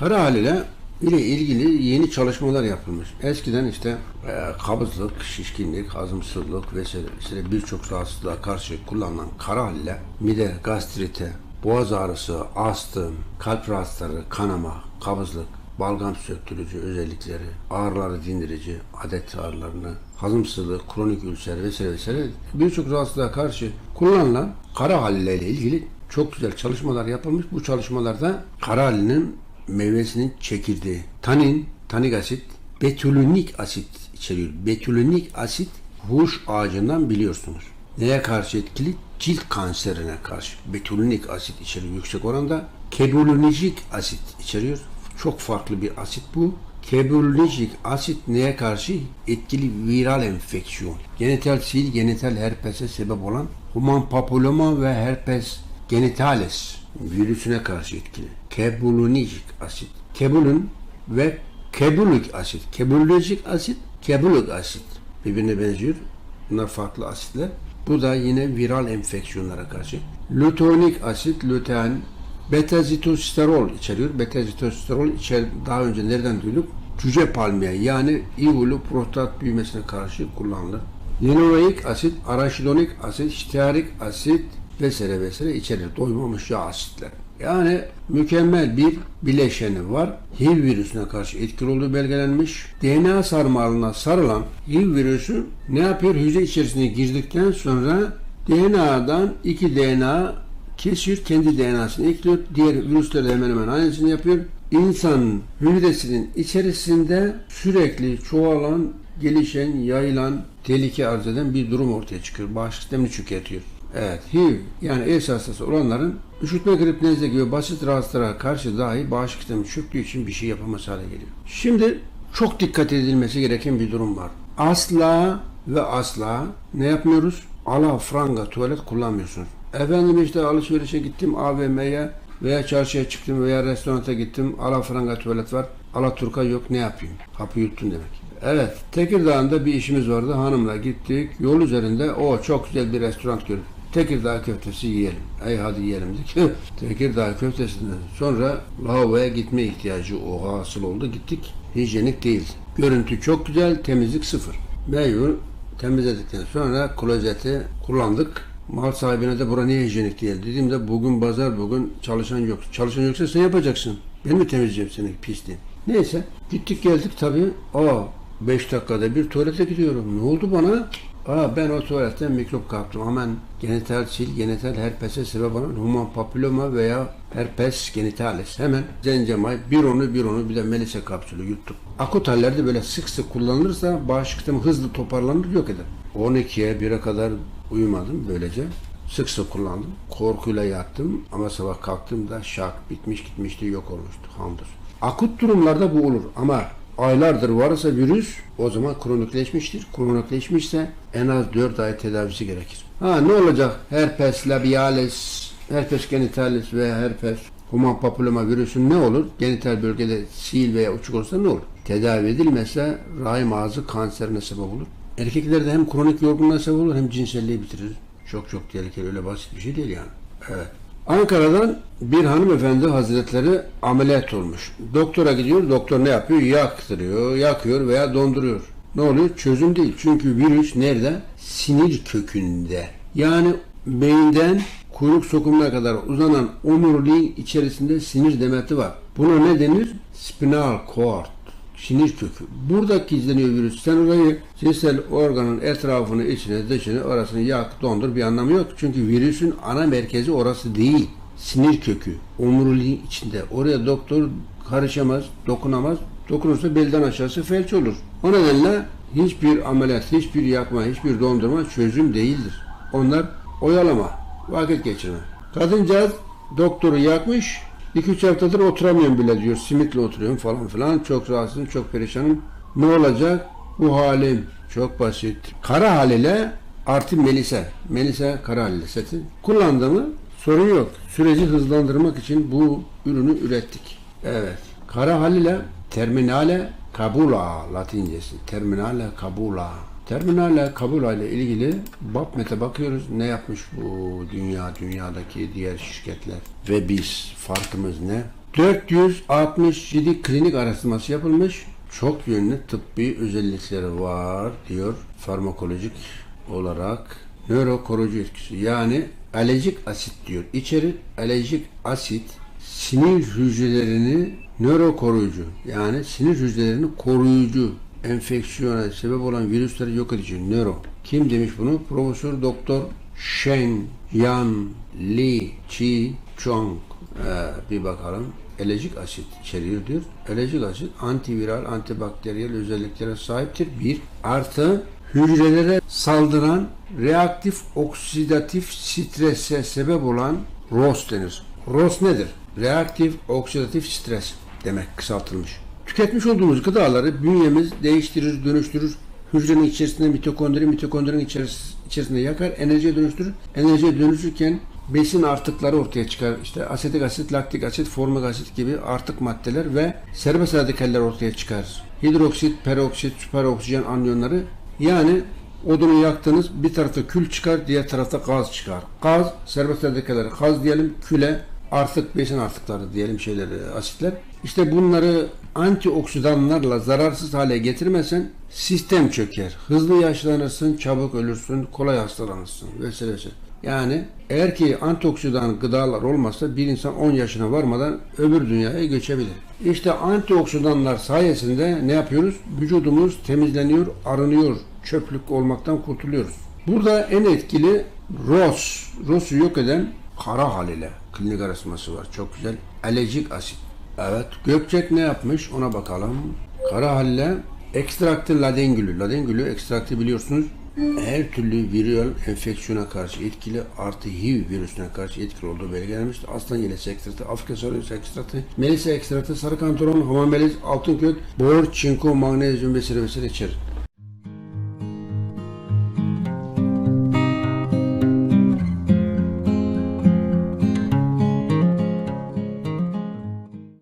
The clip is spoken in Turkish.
Kara haliyle ile ilgili yeni çalışmalar yapılmış. Eskiden işte e, kabızlık, şişkinlik, hazımsızlık vesaire, vesaire birçok rahatsızlığa karşı kullanılan kara haliyle mide, gastrite, boğaz ağrısı, astım, kalp rahatsızları, kanama, kabızlık, balgam söktürücü özellikleri, ağrıları dindirici, adet ağrılarını, hazımsızlık, kronik ülser vesaire vesaire birçok rahatsızlığa karşı kullanılan kara haliyle ile ilgili çok güzel çalışmalar yapılmış. Bu çalışmalarda kara halinin meyvesinin çekirdeği, tanin, tanik asit, betülünik asit içeriyor. Betülünik asit huş ağacından biliyorsunuz. Neye karşı etkili? Cilt kanserine karşı. Betülünik asit içeriyor yüksek oranda. Kebulonijik asit içeriyor. Çok farklı bir asit bu. Kebulonijik asit neye karşı? Etkili viral enfeksiyon. Genital sil, genital herpese sebep olan human papilloma ve herpes genitalis virüsüne karşı etkili. Kebulonijik asit. Kebulun ve kebulik asit. Kebulojik asit, kebulik asit. Birbirine benziyor. Bunlar farklı asitler. Bu da yine viral enfeksiyonlara karşı. Luteonik asit, lutein, beta-zitosterol içeriyor. Beta-zitosterol içer daha önce nereden duyduk? Cüce palmiye yani ivulu prostat büyümesine karşı kullanılır. Linoleik asit, araşidonik asit, stearik asit vesaire vesaire içerir. Doymamış yağ asitler. Yani mükemmel bir bileşeni var. HIV virüsüne karşı etkili olduğu belgelenmiş. DNA sarmalına sarılan HIV virüsü ne yapıyor? Hücre içerisine girdikten sonra DNA'dan iki DNA kesiyor, kendi DNA'sını ekliyor. Diğer virüsler de hemen hemen aynısını yapıyor. İnsanın hücresinin içerisinde sürekli çoğalan, gelişen, yayılan, tehlike arz eden bir durum ortaya çıkıyor. Bağışıklık sistemini çökertiyor. Evet, HIV yani AIDS hastası olanların üşütme, grip, nezle gibi basit rahatsızlığa karşı dahi bağışıklık sistemi çöktüğü için bir şey yapamaz hale geliyor. Şimdi çok dikkat edilmesi gereken bir durum var. Asla ve asla ne yapmıyoruz? Ala franga tuvalet kullanmıyorsunuz. Efendim işte alışverişe gittim AVM'ye veya çarşıya çıktım veya restoranta gittim. Ala franga tuvalet var. Ala turka yok ne yapayım? Kapı yuttun demek. Evet, Tekirdağ'da bir işimiz vardı. Hanımla gittik. Yol üzerinde o çok güzel bir restoran gördük. Tekirdağ köftesi yiyelim. Ey hadi yiyelim dedik. Tekirdağ köftesinden sonra lavaboya gitme ihtiyacı o hasıl oldu. Gittik. Hijyenik değil. Görüntü çok güzel, temizlik sıfır. Meyvur temizledikten sonra klozeti kullandık. Mal sahibine de bura niye hijyenik değil dediğimde bugün pazar bugün çalışan yok. Çalışan yoksa sen yapacaksın. Ben mi temizleyeceğim seni pisliğin? Neyse gittik geldik tabii. Aa 5 dakikada bir tuvalete gidiyorum. Ne oldu bana? Aa ben o tuvaletten mikrop kaptım. Hemen genital sil, genital herpese sebep olan human papilloma veya herpes genitalis. Hemen zencemay, bir onu bir onu bir de melisa kapsülü yuttuk. Akut hallerde böyle sık sık kullanılırsa bağışıklık hızlı toparlanır yok eder. 12'ye 1'e kadar uyumadım böylece. Sık sık kullandım. Korkuyla yattım ama sabah kalktığımda şak bitmiş gitmişti yok olmuştu. Hamdır. Akut durumlarda bu olur ama aylardır varsa virüs o zaman kronikleşmiştir. Kronikleşmişse en az 4 ay tedavisi gerekir. Ha ne olacak? Herpes labialis, herpes genitalis ve herpes human papilloma virüsün ne olur? Genital bölgede sil veya uçuk olursa ne olur? Tedavi edilmezse rahim ağzı kanserine sebep olur. Erkeklerde hem kronik yorgunluğa sebep olur hem cinselliği bitirir. Çok çok tehlikeli öyle basit bir şey değil yani. Evet. Ankara'dan bir hanımefendi hazretleri ameliyat olmuş. Doktora gidiyor, doktor ne yapıyor? Yaktırıyor, yakıyor veya donduruyor. Ne oluyor? Çözüm değil. Çünkü virüs nerede? Sinir kökünde. Yani beyinden kuyruk sokumuna kadar uzanan omuriliğin içerisinde sinir demeti var. Buna ne denir? Spinal cord sinir kökü. Burada gizleniyor virüs. Sen orayı cinsel organın etrafını, içine, dışını, orasını yak, dondur bir anlamı yok. Çünkü virüsün ana merkezi orası değil. Sinir kökü. Omuriliğin içinde. Oraya doktor karışamaz, dokunamaz. Dokunursa belden aşağısı felç olur. O nedenle hiçbir ameliyat, hiçbir yakma, hiçbir dondurma çözüm değildir. Onlar oyalama, vakit geçirme. Kadıncağız doktoru yakmış, 2-3 haftadır oturamıyorum bile diyor. Simitle oturuyorum falan filan. Çok rahatsızım, çok perişanım. Ne olacak? Bu halim çok basit. Kara haliyle artı melisa. Melisa kara haliyle seti. Kullandığımı sorun yok. Süreci hızlandırmak için bu ürünü ürettik. Evet. Kara haliyle terminale kabula latincesi. Terminale kabula. Terminale kabula ile ilgili BAPMET'e bakıyoruz. Ne yapmış bu dünya, dünyadaki diğer şirketler ve biz farkımız ne? 467 klinik araştırması yapılmış. Çok yönlü tıbbi özellikleri var diyor farmakolojik olarak. Nörokoruyucu etkisi yani alerjik asit diyor. İçeri alerjik asit sinir hücrelerini nörokoruyucu yani sinir hücrelerini koruyucu enfeksiyona sebep olan virüsleri yok edici nöro. Kim demiş bunu? Profesör Doktor Shen Yan Li Chi Chong. Ee, bir bakalım. Alerjik asit içeriyor diyor. Alerjik asit antiviral, antibakteriyel özelliklere sahiptir. Bir artı hücrelere saldıran reaktif oksidatif strese sebep olan ROS denir. ROS nedir? Reaktif oksidatif stres demek kısaltılmış. Tüketmiş olduğumuz gıdaları bünyemiz değiştirir, dönüştürür. Hücrenin içerisinde mitokondri, mitokondrinin içeris- içerisinde yakar, enerjiye dönüştürür. Enerjiye dönüşürken besin artıkları ortaya çıkar. İşte asetik asit, laktik asit, formik asit gibi artık maddeler ve serbest radikaller ortaya çıkar. Hidroksit, peroksit, süperoksijen anyonları yani odunu yaktınız bir tarafta kül çıkar diğer tarafta gaz çıkar. Gaz serbest radikaller gaz diyelim küle artık besin artıkları diyelim şeyleri asitler. İşte bunları antioksidanlarla zararsız hale getirmesen sistem çöker. Hızlı yaşlanırsın, çabuk ölürsün, kolay hastalanırsın vesaire. Yani eğer ki antioksidan gıdalar olmazsa bir insan 10 yaşına varmadan öbür dünyaya göçebilir. İşte antioksidanlar sayesinde ne yapıyoruz? Vücudumuz temizleniyor, arınıyor, çöplük olmaktan kurtuluyoruz. Burada en etkili ROS, ROS'u yok eden kara hal ile klinik araştırması var. Çok güzel. Alerjik asit. Evet. Gökçek ne yapmış ona bakalım. Kara halle ekstraktı ladengülü. Ladengülü ekstraktı biliyorsunuz her türlü viral enfeksiyona karşı etkili artı HIV virüsüne karşı etkili olduğu belgelenmiştir. Aslan yelesi ekstratı, Afrika sarısı ekstratı, melisa ekstratı, sarı kantaron, homomelis, altın kök, bor, çinko, magnezyum vesaire vesaire içerir.